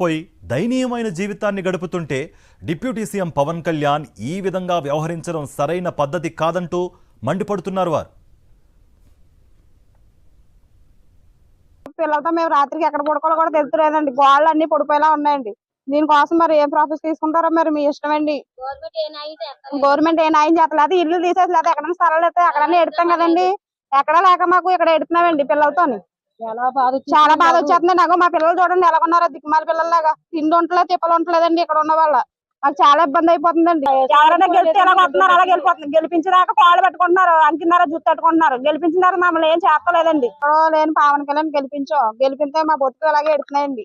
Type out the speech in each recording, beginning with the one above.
పోయి దయనీయమైన జీవితాన్ని గడుపుతుంటే డిప్యూటీ సీఎం పవన్ కళ్యాణ్ ఈ విధంగా వ్యవహరించడం సరైన పద్ధతి కాదంటూ మండిపడుతున్నారు వారు. పిల్లలతో మేము రాత్రికి ఎక్కడ పడుకోవాలో కూడా తెలుతులేదండి గోళ్ళు అన్ని పడిపోయేలా ఉన్నాయండి. దీనికోసం మరి ఏం ప్రాఫిట్ తీసుకుంటారో మరి మీ ఇష్టం అండి. గవర్నమెంట్ ఏ న్యాయం చేస్తలేదు. ఇల్లు తీసేసలేదు ఎక్కడైనా స్థలాలు అయితే ఎక్కడైనా ఎడతాం కదండి. ఎక్కడ లేక మాకు ఇక్కడ ఎడుతున్నామండి పిల్లలతోని. చాలా బాధ చాలా బాధ వచ్చేస్తుంది నాకు మా పిల్లలు చూడండి ఎలా ఉన్నారో దిక్కుమాల పిల్లల్లాగా. తిండి ఉండలేదు తిప్పలు ఉండలేదండి ఇక్కడ ఉన్న వాళ్ళ మాకు చాలా ఇబ్బంది అయిపోతుందండి. ఎవరైనా గెలిస్తే ఎలా కొట్టున్నారు అలా గెలిపోతుంది. గెలిపించదాకా కాళ్ళు పెట్టుకుంటున్నారు అంకిన్నారా జుట్టు పెట్టుకుంటున్నారు గెలిపించిన తర్వాత మమ్మల్ని ఏం చేస్తలేదండి. ఇక్కడ లేని పవన్ కళ్యాణ్ గెలిపించో. గెలిపితే మా బతుకులు అలాగే ఎడుతున్నాయండి.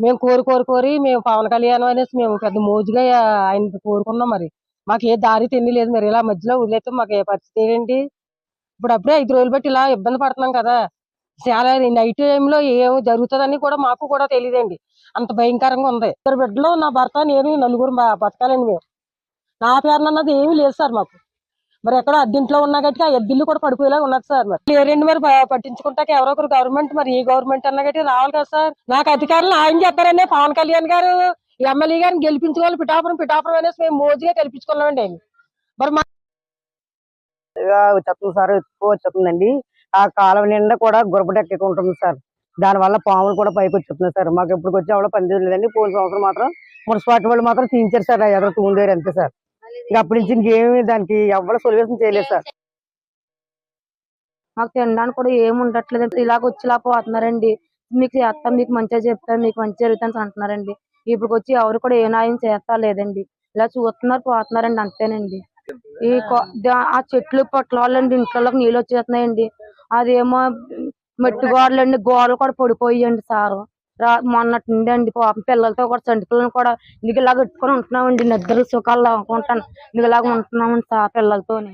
మేము కోరి కోరి కోరి మేము పవన్ కళ్యాణ్ అనేసి మేము పెద్ద మోజుగా ఆయన కోరుకున్నాం మరి. మాకు ఏ దారి తెలియలేదు మరి. ఇలా మధ్యలో వదిలేస్తే మాకు ఏ పరిస్థితి ఏంటి? ఇప్పుడు అప్పుడే ఐదు రోజులు బట్టి ఇలా ఇబ్బంది పడుతున్నాం కదా. చాలా నైట్ టైంలో ఏం జరుగుతుందని కూడా మాకు కూడా తెలియదండి. అంత భయంకరంగా ఉంది. ఇద్దరు బిడ్డలు నా భర్త నేను నలుగురు బతకాలండి మేము. నా పేరు అన్నది ఏమీ లేదు సార్ మాకు. మరి ఎక్కడ అద్దెంట్లో ఉన్నా గట్టి ఆ ఎద్దిల్లు కూడా పడిపోయేలా ఉన్నది సార్ మరి. లేరండి మరి పట్టించుకుంటాక ఎవరో ఒకరు గవర్నమెంట్ మరి ఏ గవర్నమెంట్ అన్న గట్టి రావాలి కదా సార్. నాకు అధికారులు ఆయన చెప్పారండి పవన్ కళ్యాణ్ గారు ఎమ్మెల్యే గారిని గెలిపించుకోవాలి పిఠాపురం పిఠాపురం అనేసి మేము మోజీగా గెలిపించుకున్నామండి మరి మా వచ్చేస్తుంది సార్ ఎక్కువ వచ్చేస్తుందండి. ఆ కాలం నిండా కూడా గురపడెక్క ఉంటుంది సార్. దాని వల్ల పాములు కూడా పైకి వచ్చేస్తున్నాయి సార్. మాకు ఎప్పుడు వచ్చి ఎవడో పని లేదండి. పోలీసు సంవత్సరం మాత్రం మున్సిపాలిటీ వాళ్ళు మాత్రం తీయించారు సార్. ఎదురు ఉండేరు అంతే సార్. ఇక అప్పటి నుంచి ఇంకేమి దానికి ఎవరు సొల్యూషన్ చేయలేదు సార్. మాకు తినడానికి కూడా ఏమి ఉండట్లేదు. ఇలాగ వచ్చి పోతున్నారండి. మీకు చేస్తాం మీకు మంచిగా చెప్తాం మీకు మంచి జరుగుతుంది అంటున్నారండి. ఇప్పుడు వచ్చి ఎవరు కూడా ఏ న్యాయం చేస్తా లేదండి. ఇలా చూస్తున్నారు పోతున్నారండి అంతేనండి. ఈ ఆ చెట్లు పొట్లాలండి ఇంట్లోకి నీళ్ళు వచ్చేస్తున్నాయండి. అదేమో మట్టి గోడలు అండి గోడలు కూడా పడిపోయాయండి సారు. రా మొన్నటి నుండి అండి పాపం పిల్లలతో కూడా చంటి పిల్లలు కూడా ఇందుకు ఇలాగ పెట్టుకొని ఉంటున్నామండి. నిద్ర సుఖాలు లాగుకుంటాను ఇందుకు ఇలాగ ఉంటున్నామండి సార్ పిల్లలతోని.